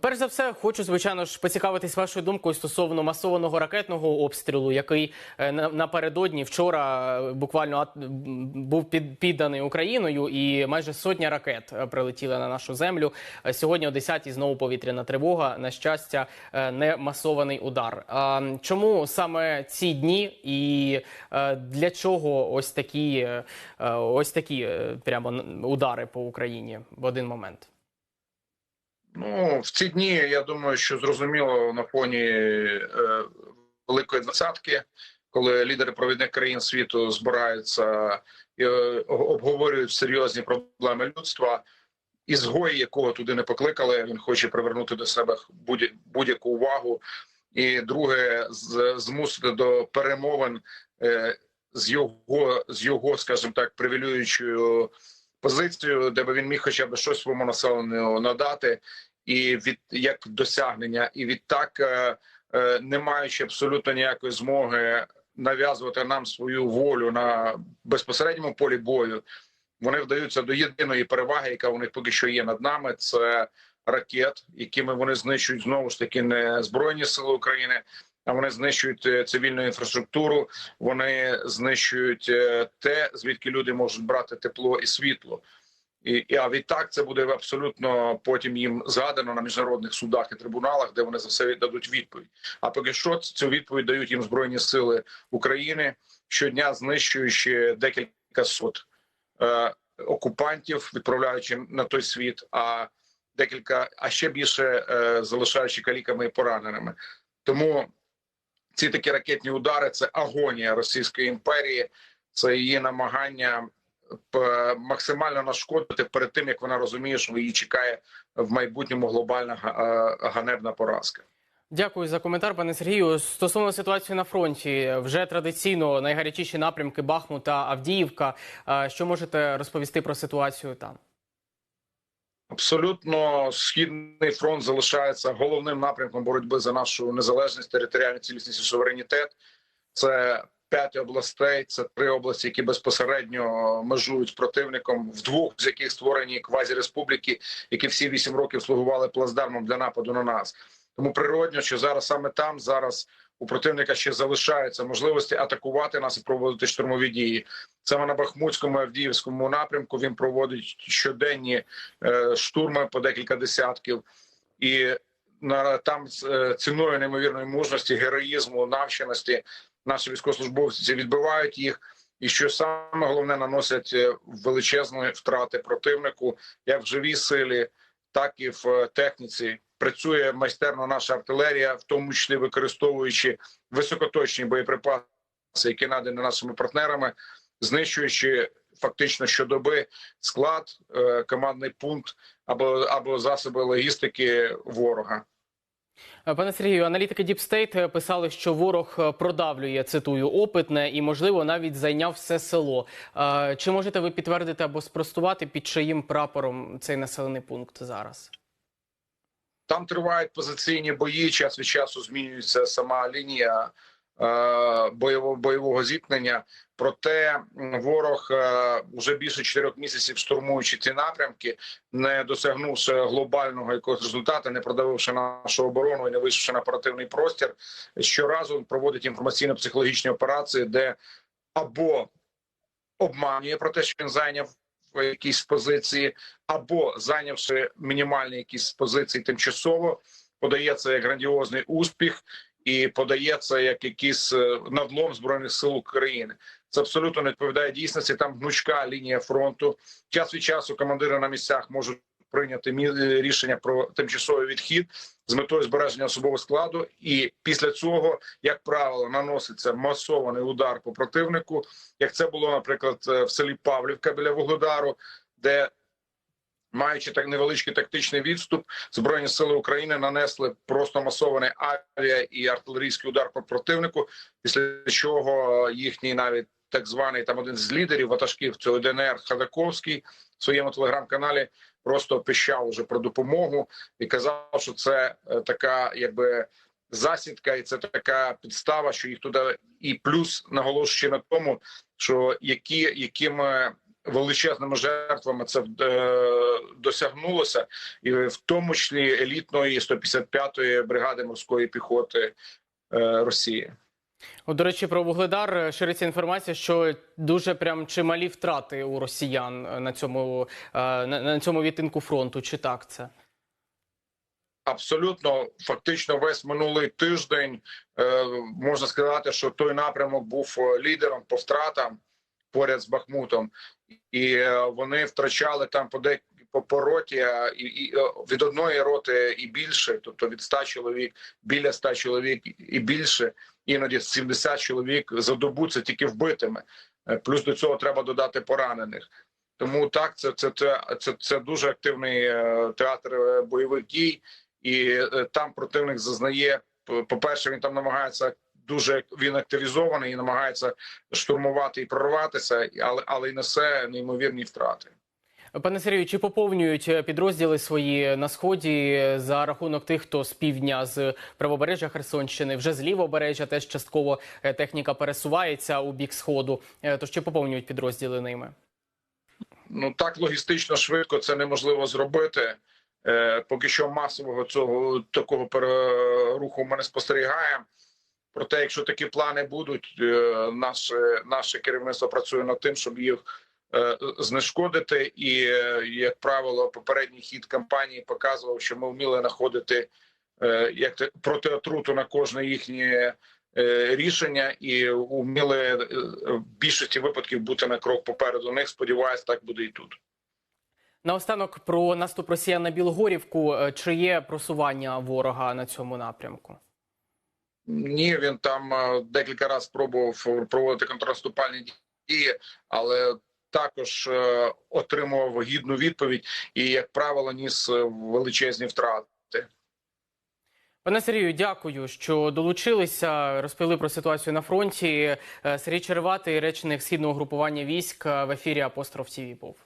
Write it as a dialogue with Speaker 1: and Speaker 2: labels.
Speaker 1: Перш за все, хочу звичайно ж поцікавитись вашою думкою стосовно масованого ракетного обстрілу, який е, на- напередодні вчора е, буквально був під, підданий Україною, і майже сотня ракет е, прилетіли на нашу землю. Сьогодні о 10-й знову повітряна тривога. На щастя, не масований удар. Чому саме ці дні і для чого ось такі, ось такі прямо удари по Україні в один момент?
Speaker 2: Ну, в ці дні я думаю, що зрозуміло на фоні е, великої двадцятки, коли лідери провідних країн світу збираються і е, обговорюють серйозні проблеми людства. Ізгої, якого туди не покликали, він хоче привернути до себе будь- будь-яку увагу. І друге, змусити до перемовин е, з його, з його, скажімо так, привілюючою позицією, де би він міг хоча б щось своєму населенню надати, і від як досягнення, і відтак, е, е, не маючи абсолютно ніякої змоги нав'язувати нам свою волю на безпосередньому полі бою, вони вдаються до єдиної переваги, яка у них поки що є над нами. Це ракет, якими вони знищують знову ж таки не збройні сили України. А вони знищують е, цивільну інфраструктуру, вони знищують те, звідки люди можуть брати тепло і світло. І, і а відтак це буде абсолютно потім їм згадано на міжнародних судах і трибуналах, де вони за все дадуть відповідь. А поки що цю відповідь дають їм збройні сили України щодня, знищуючи декілька сот е, окупантів, відправляючи на той світ, а декілька, а ще більше е, залишаючи каліками і пораненими. Тому ці такі ракетні удари це агонія Російської імперії, це її намагання максимально нашкодити перед тим, як вона розуміє, що її чекає в майбутньому глобальна е, ганебна поразка.
Speaker 1: Дякую за коментар, пане Сергію. Стосовно ситуації на фронті, вже традиційно найгарячіші напрямки Бахмут та Авдіївка. Е, Що можете розповісти про ситуацію там?
Speaker 2: Абсолютно східний фронт залишається головним напрямком боротьби за нашу незалежність, територіальну цілісність і суверенітет. Це п'ять областей, це три області, які безпосередньо межують з противником, в двох з яких створені квазіреспубліки, які всі вісім років слугували плацдармом для нападу на нас. Тому природньо, що зараз саме там зараз у противника ще залишаються можливості атакувати нас і проводити штурмові дії. Саме на Бахмутському Авдіївському напрямку він проводить щоденні е, штурми по декілька десятків, і на там е, ціною неймовірної мужності, героїзму, навченості наші військовослужбовці відбивають їх. І що саме головне наносять е, величезні втрати противнику, як в живій силі, так і в е, техніці. Працює майстерно наша артилерія, в тому числі використовуючи високоточні боєприпаси, які надані нашими партнерами, знищуючи фактично щодоби склад, е, командний пункт або або засоби логістики ворога.
Speaker 1: Е, Пане Сергію, аналітики Deep State е, писали, що ворог е, продавлює цитую опитне і, можливо, навіть зайняв все село. Чи можете ви підтвердити або спростувати під чиїм прапором цей населений пункт зараз?
Speaker 2: Там тривають позиційні бої. Час від часу змінюється сама лінія бойового бойового зіткнення. Проте ворог е, вже більше чотирьох місяців штурмуючи ці напрямки, не досягнувши глобального якогось результату, не продавивши нашу оборону і не вийшовши на оперативний простір, щоразу проводить інформаційно-психологічні операції, де або обманює про те, що він зайняв якісь позиції, або зайнявши мінімальні якісь позиції тимчасово, подається як грандіозний успіх і подається як якийсь е, надлом збройних сил України. Це абсолютно не відповідає дійсності. Там гнучка лінія фронту. Час від часу командири на місцях можуть прийняти е, рішення про тимчасовий відхід з метою збереження особового складу, і після цього, як правило, наноситься масований удар по противнику, як це було, наприклад, е, в селі Павлівка біля Вугледару, де Маючи так невеличкий тактичний відступ, збройні сили України нанесли просто масований авіа і артилерійський удар по противнику. Після чого їхній навіть так званий там один з лідерів ватажків цього ДНР Хадаковський в своєму телеграм-каналі просто пищав уже про допомогу і казав, що це е, така, якби засідка, і це така підстава, що їх туди і плюс наголошує на тому, що які якими величезними жертвами це е, досягнулося, і в тому числі елітної 155-ї бригади морської піхоти е, Росії.
Speaker 1: От, до речі, про Вугледар шириться інформація, що дуже прям чималі втрати у росіян на цьому, е, на, на цьому відтинку фронту. Чи так це?
Speaker 2: Абсолютно, фактично, весь минулий тиждень можна сказати, що той напрямок був лідером по втратам поряд з Бахмутом, і е, вони втрачали там по дек по, по роті і, і е, від одної роти і більше, тобто від 100 чоловік, біля 100 чоловік і більше, іноді 70 чоловік за добу це тільки вбитими. Е, Плюс до цього треба додати поранених. Тому так, це це, це, це, це дуже активний театр бойових дій, і там противник зазнає. По-перше, він там намагається дуже він активізований і намагається штурмувати і прорватися, але але й несе неймовірні втрати.
Speaker 1: Пане Сергію, чи поповнюють підрозділи свої на сході за рахунок тих, хто з півдня з правобережжя Херсонщини, вже з лівобережжя теж частково е, техніка пересувається у бік сходу. Е, Тож чи поповнюють підрозділи ними?
Speaker 2: Ну так логістично швидко це неможливо зробити. Е, поки що масового цього такого переруху ми не спостерігаємо. Проте, якщо такі плани будуть, е, наше наше керівництво працює над тим, щоб їх е, знешкодити. І, е, як правило, попередній хід кампанії показував, що ми вміли знаходити як те- протиотруту на кожне їхнє рішення, і вміли в більшості випадків бути на крок попереду них. Сподіваюсь, так буде і тут.
Speaker 1: Наостанок про наступ Росіян на Білогорівку. Чи є просування ворога на цьому напрямку?
Speaker 2: Ні, він там е, декілька разів спробував проводити контрнаступальні дії, але також е, отримував гідну відповідь і, як правило, ніс е, величезні втрати.
Speaker 1: Пане Сергію, дякую, що долучилися. Розповіли про ситуацію на фронті. Сергій Череватий, речник східного групування військ в ефірі Апостроф ТІВІ був.